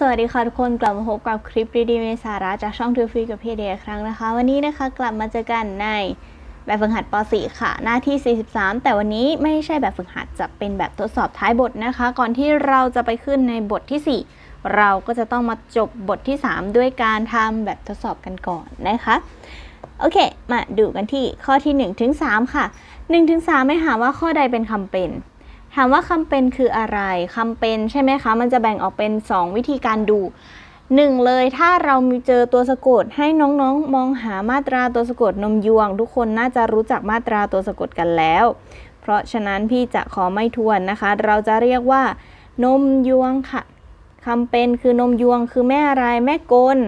สวัสดีค่ะทุกคนกลับมาพบกับคลิปดีๆในสาระจากช่องทูฟรีกับพี่เดียครั้งนะคะ วันนี้นะคะกลับมาเจอกันในแบบฝึกหัดป .4 ค่ะ หน้าที่ 43 แต่วันนี้ไม่ใช่แบบฝึกหัดจะเป็นแบบทดสอบท้ายบทนะคะ ก่อนที่เราจะไปขึ้นในบทที่ 4 เราก็จะต้องมาจบบทที่ 3 ด้วยการทำแบบทดสอบกันก่อนนะคะ โอเค มาดูกันที่ข้อที่1ถึง3ค่ะ1ถึง3ไม่หาว่าข้อใดเป็นคำเป็น ถามว่าคำเป็นคืออะไรคำเป็นใช่ไหมคะ มันจะแบ่งออกเป็น 2 วิธีการดู1เลยถ้าเรามีเจอตัวสะกดให้น้องๆ มองหามาตราตัวสะกดนมยวง ทุกคนน่าจะรู้จักมาตราตัวสะกดกันแล้ว เพราะฉะนั้นพี่จะขอไม่ทวนนะคะ เราจะเรียกว่า นมยวงค่ะคำเป็นคือนมยวงคือแม่อะไรแม่กล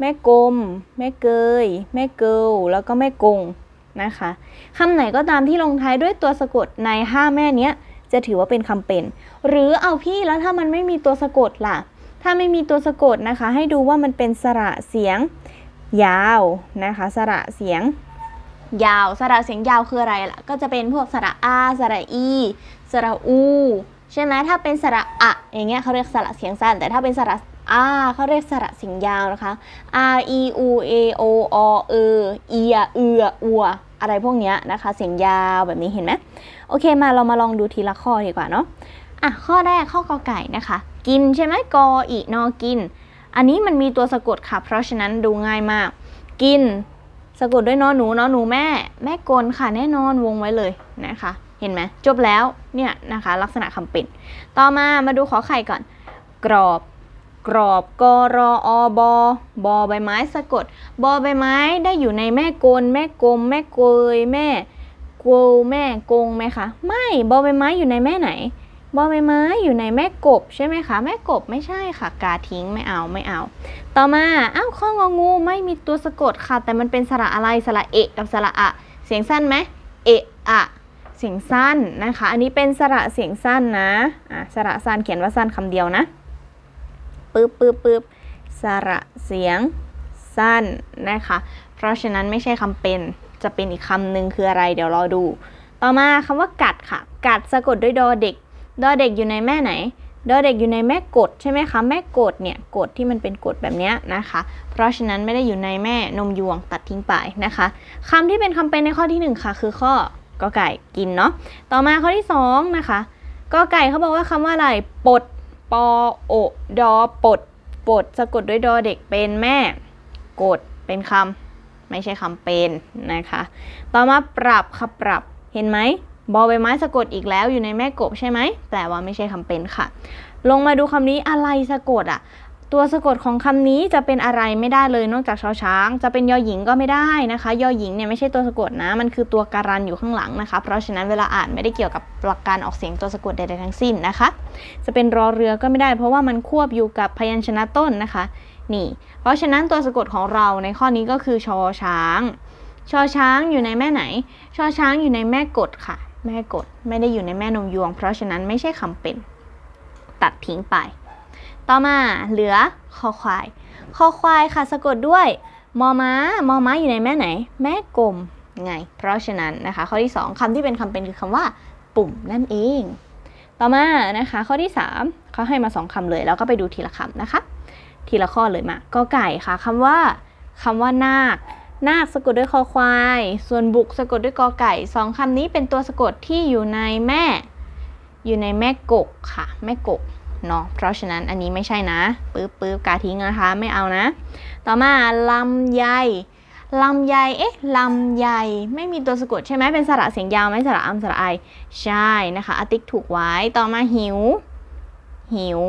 แม่กลมแม่เกย แม่เกิลแล้วก็แม่กงนะคะคำไหนก็ตามที่ลงท้ายด้วยตัวสะกดใน 5 แม่เนี้ย จะถือว่าเป็นคำเป็น หรือเอาพี่แล้วถ้ามันไม่มีตัวสะกดล่ะ ถ้าไม่มีตัวสะกดนะคะ ให้ดูว่ามันเป็นสระเสียง ยาวนะคะ สระเสียง ยาว สระเสียงยาวคืออะไรล่ะ ก็จะเป็นพวกสระอาสระอีสระอูใช่ไหมถ้าเป็นสระอะอย่างเงี้ยเขาเรียกสระเสียงสั้น แต่ถ้าเป็นสระอาเขาเรียกสระเสียงยาวนะคะ r e u a o o เอเอียเอืออัวอะไรพวกเนี้ยนะคะ เสียงยาวแบบนี้เห็นไหม โอเคมาเรามาลองดูทีละข้อดีกว่าเนาะอะข้อแรกข้อกอไก่นะคะ กินใช่ไหมกออีนอกิน อันนี้มันมีตัวสะกดค่ะ เพราะฉะนั้นดูง่ายมาก กินสะกดด้วยนอหนูนอหนูแม่ แม่กลค่ะแน่นอนวงไว้เลยนะคะ เห็นไหมจบแล้วเนี่ยนะคะ ลักษณะคำเป็น ต่อมามาดูขอไข่ก่อน กรอบกรอบกรออบอบอใบไม้สะกด บอใบไม้ได้อยู่ในแม่กล แม่กลม แม่เกยแม่ กวแม่กงไหมคะไม่บอใบไม้อยู่ในแม่ไหนบอใบไม้อยู่ในแม่กบใช่ไหมคะ แม่กบไม่ใช่ค่ะ กาทิ้งไม่เอาไม่เอา ต่อมาอ้าวข้ององูไม่มีตัวสะกดค่ะ แต่มันเป็นสระอะไรสระเอกกับสระอะ เสียงสั้นไหมเอะอะเสียงสั้นนะคะ อันนี้เป็นสระเสียงสั้นนะอะสระสั้นเขียนว่าสั้นคำเดียวนะปึ๊บปึ๊บปึ๊บสระเสียงสั้นนะคะ เพราะฉะนั้นไม่ใช่คำเป็น จะเป็นอีกคำหนึ่งคืออะไร เดี๋ยวรอดู ต่อมาคำว่ากัดค่ะ กัดสะกดด้วยดอเด็ก ดอเด็กอยู่ในแม่ไหน ดอเด็กอยู่ในแม่กดใช่ไหมคะ แม่กดเนี่ยกดที่มันเป็นกดแบบนี้นะคะ เพราะฉะนั้นไม่ได้อยู่ในแม่นมยวงตัดทิ้งไปนะคะคำที่เป็นคำเป็นในข้อที่หนึ่งค่ะ คือข้อกอไก่กินเนาะ ต่อมาข้อที่สองนะคะกอไก่เขาบอกว่าคำว่าอะไรปดปอโอดอปดปดสะกดด้วยดอเด็กเป็นแม่ กดเป็นคำ ไม่ใช่คำเป็นนะคะ ต่อมาปรับค่ะปรับเห็นไหมบอใบไม้สะกดอีกแล้วอยู่ในแม่กบใช่ไหมแปลว่าไม่ใช่คำเป็นค่ะ ลงมาดูคำนี้อะไรสะกดอะตัวสะกดของคำนี้จะเป็นอะไรไม่ได้เลยนอกจากชอช้าง จะเป็นยอหญิงก็ไม่ได้นะคะ ยอหญิงเนี่ยไม่ใช่ตัวสะกดนะ มันคือตัวการันอยู่ข้างหลังนะคะ เพราะฉะนั้นเวลาอ่านไม่ได้เกี่ยวกับหลักการออกเสียงตัวสะกดใดๆทั้งสิ้นนะคะ จะเป็นรอเรือก็ไม่ได้ เพราะว่ามันควบอยู่กับพยัญชนะต้นนะคะ นี่ เพราะฉะนั้นตัวสะกดของเราในข้อนี้ก็คือชอช้าง ชอช้างอยู่ในแม่ไหน ชอช้างอยู่ในแม่กดค่ะ แม่กดไม่ได้อยู่ในแม่นมยวง เพราะฉะนั้นไม่ใช่คำเป็น ตัดทิ้งไป ต่อมาเหลือคอควาย คอควายค่ะสะกดด้วยมอม้ามอม้าอยู่ในแม่ไหน แม่กลมไง เพราะฉะนั้นนะคะ ข้อที่ 2คำที่เป็นคำเป็นคือคำว่า ปุ่มนั่นเอง ต่อมานะคะ ข้อที่ 3เขาให้มาสองคำเลย แล้วก็ไปดูทีละคำนะคะ ทีละข้อเลยมาก็ไก่ค่ะคำว่าคำว่านาค นาคสะกดด้วยคอควาย ส่วนบุกสะกดด้วยกอไก่สองคำนี้เป็นตัวสะกดที่อยู่ในแม่ อยู่ในแม่กกค่ะ แม่กกเนาะเพราะฉะนั้นอันนี้ไม่ใช่นะปึ๊บปึ๊บกาทิ้งนะคะไม่เอานะ ต่อมาลำไยลำไยเอ๊ะลำไยไม่มีตัวสะกดใช่ไหมเป็นสระเสียงยาวไหมสระอัมสระไอใช่นะคะอติ๊กถูกไว้ต่อมาหิว หิว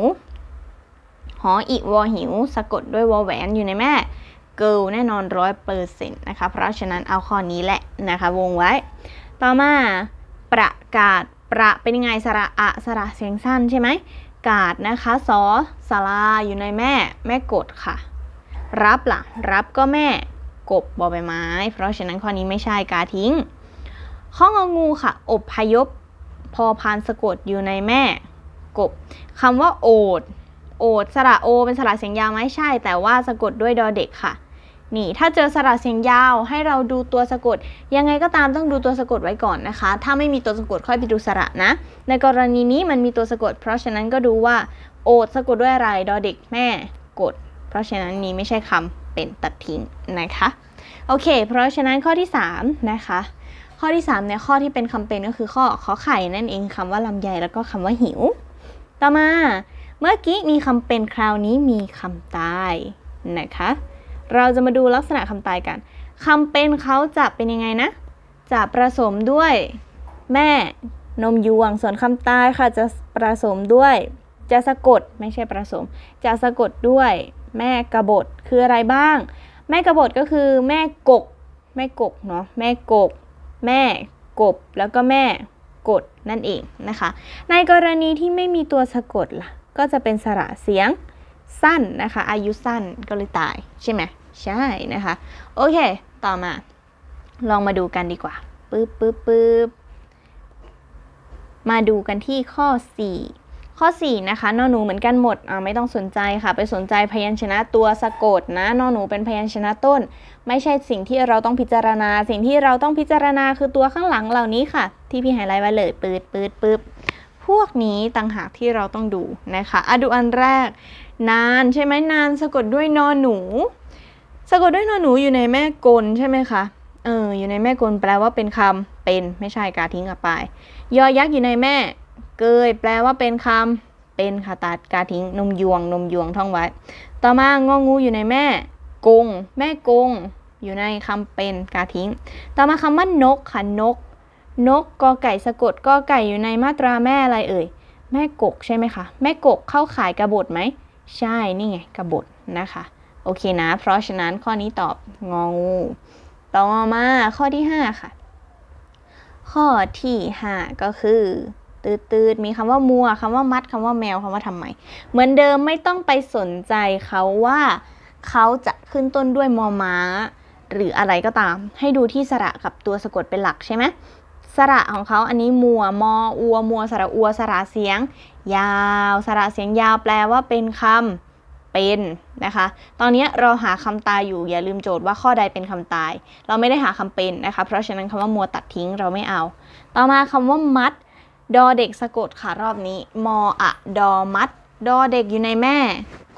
หออีวอหิว สะกดด้วยวอแหวนอยู่ในแม่เกิลแน่นอนร้อยเปอร์เซ็นต์นะคะ เพราะฉะนั้นเอาข้อนี้แหละนะคะวงไว้ ต่อมาประกาศประเป็นยังไงสระอะสระเสียงสั้นใช่ไหมกาดนะคะสอสาราอยู่ในแม่ แม่กดค่ะ รับล่ะ รับก็แม่กบบอใบไม้ เพราะฉะนั้นข้อนี้ไม่ใช่กาทิ้ง ข้ององูค่ะ อบพยพพอพานสะกดอยู่ในแม่ กบคำว่าโอด โอดสระโอ เป็นสระเสียงยาวไหมใช่ แต่ว่าสะกดด้วยดอเด็กค่ะ นี่ถ้าเจอสระเสียงยาวให้เราดูตัวสะกด ยังไงก็ตามต้องดูตัวสะกดไว้ก่อนนะคะ ถ้าไม่มีตัวสะกดค่อยไปดูสระนะ ในกรณีนี้มันมีตัวสะกด เพราะฉะนั้นก็ดูว่าโอดสะกดด้วยอะไรดอเด็กแม่กด เพราะฉะนั้นนี้ไม่ใช่คำเป็นตัดทิ้งนะคะโอเค เพราะฉะนั้นข้อที่ 3 นะคะ ข้อที่3เนี่ยข้อที่เป็นคำเป็นก็คือข้อขอไข่นั่นเองคำว่าลำไยแล้วก็คำว่าหิว ต่อมา เมื่อกี้มีคำเป็นคราวนี้มีคำตายนะคะ เราจะมาดูลักษณะคำตายกันคำเป็นเขาจะเป็นยังไงนะ จะผสมด้วยแม่นมยวง ส่วนคำตายค่ะจะผสมด้วย จะสะกดไม่ใช่ผสม จะสะกดด้วยแม่กระบฏคืออะไรบ้าง แม่กระบฏก็คือแม่กก แม่กกเนาะแม่กก แม่กบแล้วก็แม่กดนั่นเองนะคะ ในกรณีที่ไม่มีตัวสะกดล่ะ ก็จะเป็นสระเสียงสั้นนะคะ อายุสั้นก็เลยตาย ใช่ไหมใช่นะคะ โอเค ต่อมา ลองมาดูกันดีกว่าปึ๊บปึ๊บปึ๊บมาดูกันที่ข้อ 4 ข้อ 4 นะคะนอหนูเหมือนกันหมดอ่าไม่ต้องสนใจค่ะ ไปสนใจพยัญชนะตัวสะกดนะนอหนูเป็นพยัญชนะต้น ไม่ใช่สิ่งที่เราต้องพิจารณา สิ่งที่เราต้องพิจารณาคือตัวข้างหลังเหล่านี้ค่ะ ที่พี่ไฮไลท์ไว้เลยปืดปืดปืด พวกนี้ต่างหากที่เราต้องดูนะคะอะดูอันแรก นานใช่ไหมนานสะกดด้วยนอหนู สะกดด้วยนอหนูอยู่ในแม่กลใช่ไหมคะเอออยู่ในแม่กลแปลว่าเป็นคำเป็นไม่ใช่กาทิ้งกับไปยอยักษ์อยู่ในแม่ เกยแปลว่าเป็นคำเป็นค่ะตัดกาทิ้งนมยวงนมยวงท่องไว้ ต่อมางองูอยู่ในแม่กง แม่กง อยู่ในคำเป็นกาทิ้ง ต่อมาคำว่านกค่ะนก นกกอไก่สะกดกอไก่อยู่ในมาตราแม่อะไรเอ่ย แม่กกใช่ไหมคะ แม่กกเข้าขายกระบฏไหม ใช่ นี่ไงกระบฏนะคะ โอเคนะ เพราะฉะนั้นข้อนี้ตอบงองู ต่อมาข้อที่ 5 ค่ะ ข้อที่ 5 ก็คือตืดๆมีคำว่ามัวคำว่ามัดคำว่าแมวคำว่าทำไม เหมือนเดิมไม่ต้องไปสนใจเขาว่าเขาจะขึ้นต้นด้วยมอม้า หรืออะไรก็ตาม ให้ดูที่สระกับตัวสะกดเป็นหลักใช่ไหม สระของเขาอันนี้มัวมออัวมัวสระอัวสระเสียง ยาว สระเสียงยาวแปลว่าเป็นคำเป็นนะคะ ตอนนี้เราหาคำตายอยู่อย่าลืมโจทย์ว่าข้อใดเป็นคำตาย เราไม่ได้หาคำเป็นนะคะ เพราะฉะนั้นคำว่ามัวตัดทิ้งเราไม่เอา ต่อมาคำว่ามัด ดอเด็กสะกดค่ะรอบนี้มออะดอมัด ดอเด็กอยู่ในแม่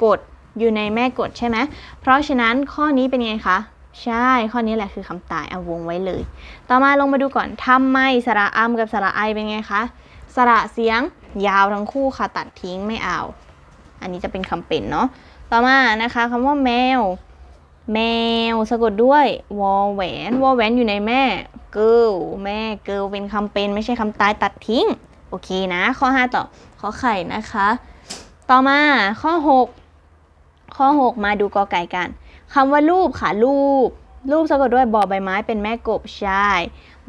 กดอยู่ในแม่กดใช่ไหมเพราะฉะนั้นข้อนี้เป็นไงคะ ใช่ ข้อนี้แหละคือคำตายเอาวงไว้เลย ต่อมาลงมาดูก่อนทำไมสระอัมกับสระไอเป็นไงคะสระเสียงยาวทั้งคู่ค่ะตัดทิ้งไม่เอา อันนี้จะเป็นคำเป็นเนาะต่อมานะคะคำว่าแมว แมวสะกดด้วยวอแหวนวอแหวนอยู่ในแม่เกิลแม่เกิลเป็นคำเป็นไม่ใช่คำตายตัดทิ้ง โอเคนะ ข้อ 5 ต่อข้อไข่นะคะ ต่อมาข้อ 6 ข้อ 6 มาดูกอไก่กัน คำว่ารูปค่ะรูป รูปสะกดด้วยบอใบไม้เป็นแม่กบใช่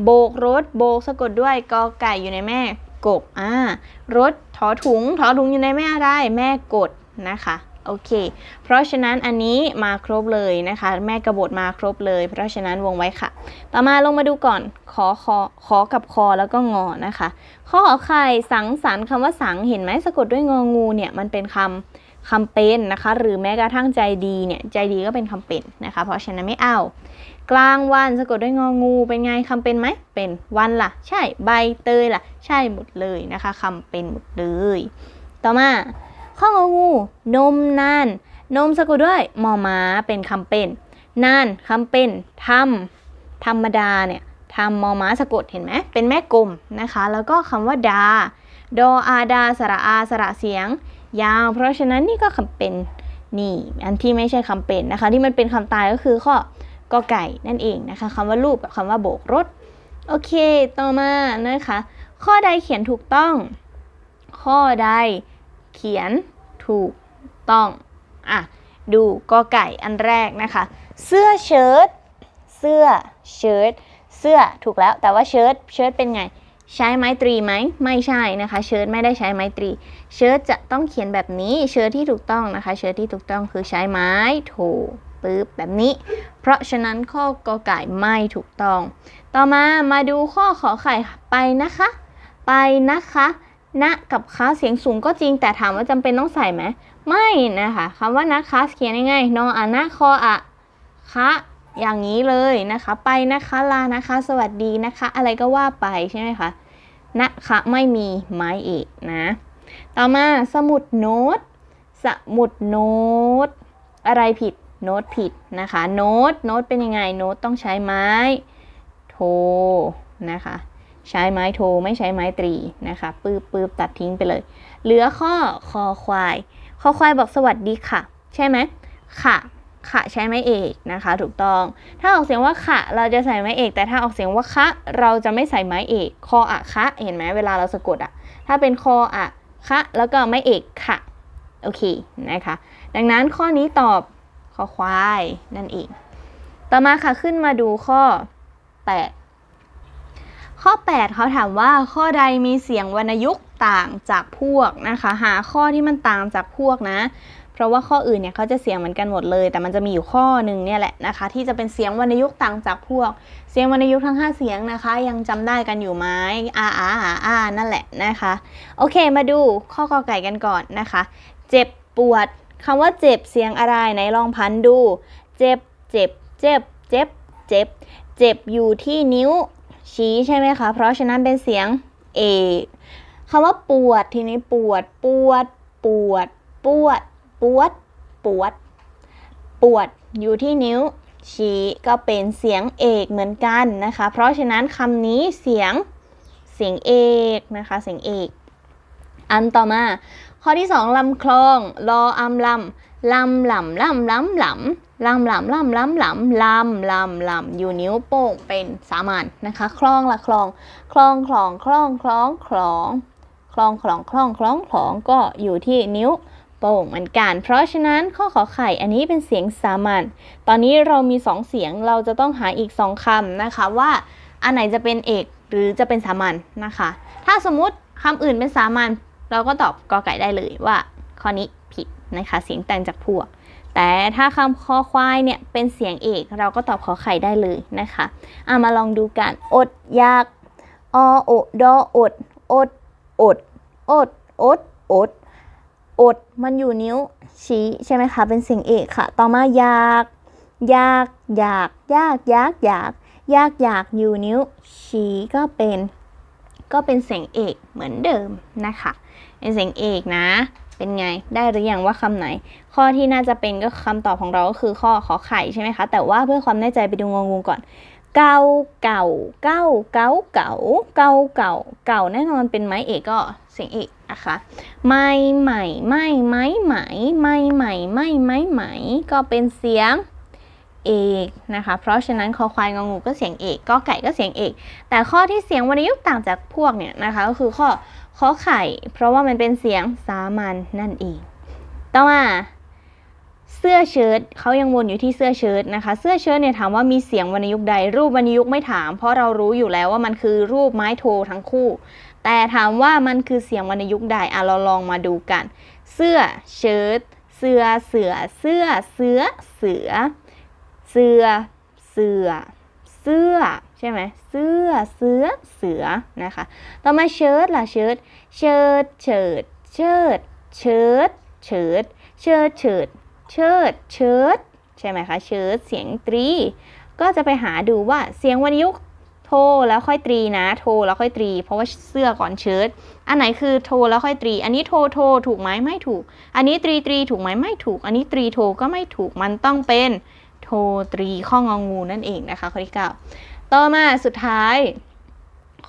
โบกรถโบกสะกดด้วยกอไก่อยู่ในแม่กบอ่ารถถอถุงถอถุงอยู่ในแม่อะไรแม่กดนะคะโอเค เพราะฉะนั้นอันนี้มาครบเลยนะคะ แม่กระบทมาครบเลย เพราะฉะนั้นวงไว้ค่ะ ต่อมาลงมาดูก่อนขอขอขอกับคอแล้วก็งอนะคะข้อขอไข่สังสรรค์คำว่าสังเห็นไหมสะกดด้วยงองูเนี่ยมันเป็นคำ คำเป็นนะคะ หรือแม้กระทั่งใจดีเนี่ยใจดีก็เป็นคำเป็นนะคะ เพราะฉะนั้นไม่เอา กลางวันสะกดด้วยงองูเป็นไงคำเป็นไหมเป็นวันล่ะ ใช่ใบเตยล่ะ ใช่หมดเลยนะคะคำเป็นหมดเลย ต่อมาข้ององู นมนาน นมสะกดด้วยมอม้าเป็นคำเป็นนานคำเป็นทำธรรมดาเนี่ยทำมอม้าสะกดเห็นไหมเป็นแม่กลมนะคะ แล้วก็คำว่าดา ดออาดาสระอาสระเสียง ยาว เพราะฉะนั้นนี่ก็คำเป็นนี่ อันที่ไม่ใช่คำเป็นนะคะ ที่มันเป็นคำตายก็คือข้อกอไก่นั่นเองนะคะคำว่ารูปกับคำว่าโบกรถ โอเค ต่อมานะคะ ข้อใดเขียนถูกต้อง ข้อใดเขียนถูกต้อง อะ ดูกอไก่อันแรกนะคะ เสื้อเชิ้ต เสื้อเชิ้ต เสื้อถูกแล้ว แต่ว่าเชิ้ต เชิ้ตเป็นไง ใช้ไม้ตรีไหมไม่ใช่นะคะ เชิ้ตไม่ได้ใช้ไม้ตรี เชิ้ตจะต้องเขียนแบบนี้ เชิ้ตที่ถูกต้องนะคะ เชิ้ตที่ถูกต้องคือใช้ไม้โถปึ๊บแบบนี้ เพราะฉะนั้นข้อกอไก่ไม่ถูกต้อง ต่อมามาดูข้อขอไข่ไปนะคะ ไปนะคะณกับคะเสียงสูงก็จริงแต่ถามว่าจำเป็นต้องใส่ไหมไม่นะคะคำว่านะคะเขียนยังไงนออะนะคออะคะ อย่างนี้เลยนะคะ ไปนะคะลานะคะ สวัสดีนะคะ อะไรก็ว่าไปใช่ไหมคะนะคะไม่มีไม้เอกนะ ต่อมาสมุดโน้ต สมุดโน้ต อะไรผิดโน้ตผิดนะคะ โน้ตโน้ตเป็นยังไงโน้ตต้องใช้ไม้โทนะคะ ใช้ไม้โทไม่ใช้ไม้ตรีนะคะปืบปืบตัดทิ้งไปเลย เหลือข้อคอควาย คอควายบอกสวัสดีค่ะ ใช่ไหมค่ะ ค่ะใช้ไม้เอกนะคะ ถูกต้อง ถ้าออกเสียงว่าค่ะเราจะใส่ไม้เอก แต่ถ้าออกเสียงว่าคะ เราจะไม่ใส่ไม้เอกคออะคะเห็นไหมเวลาเราสะกดอะถ้าเป็นคออะคะแล้วก็ไม้เอกค่ะโอเคนะคะ ดังนั้นข้อนี้ตอบคอควายนั่นเอง ต่อมาค่ะขึ้นมาดูข้อ 8 ข้อ 8เขาถามว่าข้อใดมีเสียงวรรณยุกต์ต่างจากพวกนะคะ หาข้อที่มันต่างจากพวกนะ เพราะว่าข้ออื่นเนี่ยเขาจะเสียงเหมือนกันหมดเลย แต่มันจะมีอยู่ข้อหนึ่งเนี่ยแหละนะคะ ที่จะเป็นเสียงวรรณยุกต์ต่างจากพวก เสียงวรรณยุกต์ทั้ง 5 เสียงนะคะ ยังจำได้กันอยู่ไหมอาอาอาอานั่นแหละนะคะ โอเคมาดูข้อกอไก่กันก่อนนะคะ เจ็บปวดคำว่าเจ็บเสียงอะไรไหนลองพันดู เจ็บเจ็บ เจ็บ เจ็บ เจ็บ เจ็บอยู่ที่นิ้วชี้ใช่ไหมคะ เพราะฉะนั้นเป็นเสียงเอกคำว่าปวดทีนี้ปวด ปวด ปวด ปวด ปวด ปวด ปวดอยู่ที่นิ้วชี้ก็เป็นเสียงเอกเหมือนกันนะคะ เพราะฉะนั้นคำนี้เสียงเสียงเอกนะคะ เสียงเอก อันต่อมา ข้อที่สองลำคลองรออำลำลำหลำลำลำลำลำลำลำลำลำลำลำลำอยู่นิ้วโป้งเป็นสามัญนะคะ คลองละคลอง คลองคลองคลองคลองคลองคลองคลองคลองคลองก็อยู่ที่นิ้ว โป้งเหมือนกัน เพราะฉะนั้นข้อขอไข่อันนี้เป็นเสียงสามัญ ตอนนี้เรามีสองเสียงเราจะต้องหาอีกสองคำนะคะว่าอันไหนจะเป็นเอกหรือจะเป็นสามัญนะคะ ถ้าสมมุติคำอื่นเป็นสามัญเราก็ตอบกอไก่ได้เลยว่าข้อนี้ผิดนะคะเสียงแต่งจากพวก แต่ถ้าคำคอควายเนี่ยเป็นเสียงเอกเราก็ตอบขอไข่ได้เลยนะคะเอามาลองดูกัน อดอยากอโอดออดอดอดอดอดอด อด มันอยู่นิ้วชี้ใช่ไหมคะ เป็นเสียงเอกค่ะ ต่อมาอยาก อยาก อยาก ยาก ยาก อยาก ยาก อยาก อยู่นิ้วชี้ก็เป็น ก็เป็นเสียงเอกเหมือนเดิมนะคะ เป็นเสียงเอกนะ เป็นไง ได้หรือยังว่าคำไหน ข้อที่น่าจะเป็นก็คำตอบของเราก็คือข้อขอไข่ใช่ไหมคะ แต่ว่าเพื่อความแน่ใจไปดูงองูก่อน เก่าเก่าเก้าเก้าเก่าเก่าเก่าเก่าแน่นอนเป็นไม้เอกก็เสียงเอกนะคะไม่ใหม่ไม่ไม้ไหมไม่ใหม่ไม่ไม้ไหมก็เป็นเสียงเอกนะคะ เพราะฉะนั้นคอควายงองูก็เสียงเอกก็ไก่ก็เสียงเอก แต่ข้อที่เสียงวรรณยุกต์ต่างจากพวกเนี่ยนะคะก็คือข้อข้อไข่ เพราะว่ามันเป็นเสียงสามัญนั่นเอง ต่อมา เสื้อเชิ้ตเขายังวนอยู่ที่เสื้อเชิ้ตนะคะ เสื้อเชิ้ตเนี่ยถามว่ามีเสียงวรรณยุกต์ใด รูปวรรณยุกต์ไม่ถาม เพราะเรารู้อยู่แล้วว่ามันคือรูปไม้โททั้งคู่ แต่ถามว่ามันคือเสียงวรรณยุกต์ใดอะเราลองมาดูกัน เสื้อเชิ้ตเสื้อเสือเสื้อเสือเสือ เสื้อเสือเสื้อใช่ไหมเสื้อเสือเสือนะคะ ต่อมาเชิ้ตล่ะเชิ้ตเชิดเฉิดเชิดเชิดเฉิดเชิดเฉิด เชิด เชิด ใช่ไหมคะ เชิด เสียงตรี ก็จะไปหาดูว่าเสียงวรรณยุกต์โทแล้วค่อยตรีนะ โทแล้วค่อยตรี เพราะว่าเสื้อก่อนเชิดอันไหนคือโทแล้วค่อยตรี อันนี้โทโทถูกไหมไม่ถูก อันนี้ตรีตรีถูกไหมไม่ถูก อันนี้ตรีโทก็ไม่ถูก มันต้องเป็นโทตรีข้ององูนั่นเองนะคะข้อที่เก้าต่อมาสุดท้าย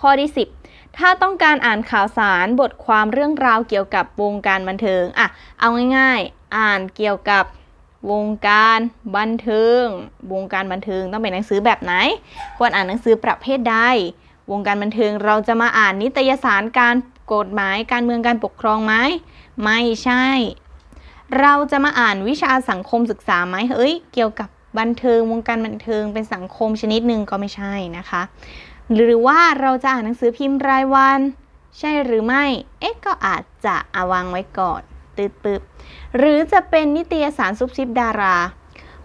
ข้อที่ 10 ถ้าต้องการอ่านข่าวสารบทความเรื่องราวเกี่ยวกับวงการบันเทิงอะเอาง่ายๆ อ่านเกี่ยวกับวงการบันเทิง วงการบันเทิงต้องเป็นหนังสือแบบไหน ควรอ่านหนังสือประเภทใด วงการบันเทิงเราจะมาอ่านนิตยสารการกฎหมายการเมืองการปกครองไหมไม่ใช่ เราจะมาอ่านวิชาสังคมศึกษาไหมเฮ้ย เกี่ยวกับบันเทิงวงการบันเทิงเป็นสังคมชนิดหนึ่งก็ไม่ใช่นะคะ หรือว่าเราจะอ่านหนังสือพิมพ์รายวัน ใช่หรือไม่ เอ๊ะก็อาจจะอาวางไว้ก่อน ตืดปึ๊บหรือจะเป็นนิตยสารซุบซิบดารา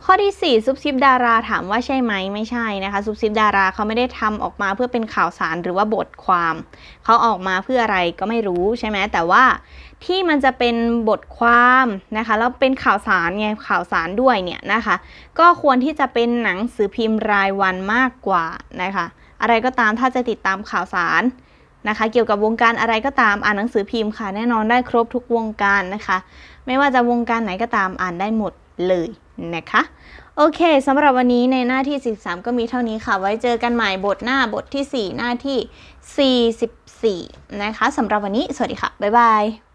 ข้อที่ 4ซุบซิบดาราถามว่าใช่ไหมไม่ใช่นะคะซุบซิบดาราเขาไม่ได้ทำออกมาเพื่อเป็นข่าวสารหรือว่าบทความ เขาออกมาเพื่ออะไรก็ไม่รู้ใช่ไหมแต่ว่าที่มันจะเป็นบทความนะคะแล้วเป็นข่าวสารไงข่าวสารด้วยเนี่ยนะคะ ก็ควรที่จะเป็นหนังสือพิมพ์รายวันมากกว่านะคะ อะไรก็ตามถ้าจะติดตามข่าวสาร นะคะ เกี่ยวกับวงการอะไรก็ตามอ่านหนังสือพิมพ์ค่ะ แน่นอนได้ครบทุกวงการนะคะ ไม่ว่าจะวงการไหนก็ตามอ่านได้หมดเลยนะคะโอเคสำหรับวันนี้ในหน้าที่ 13 ก็มีเท่านี้ค่ะ ไว้เจอกันใหม่บทหน้าบทที่ 4 หน้าที่ 44 นะคะสำหรับวันนี้ สวัสดีค่ะ บ๊ายบาย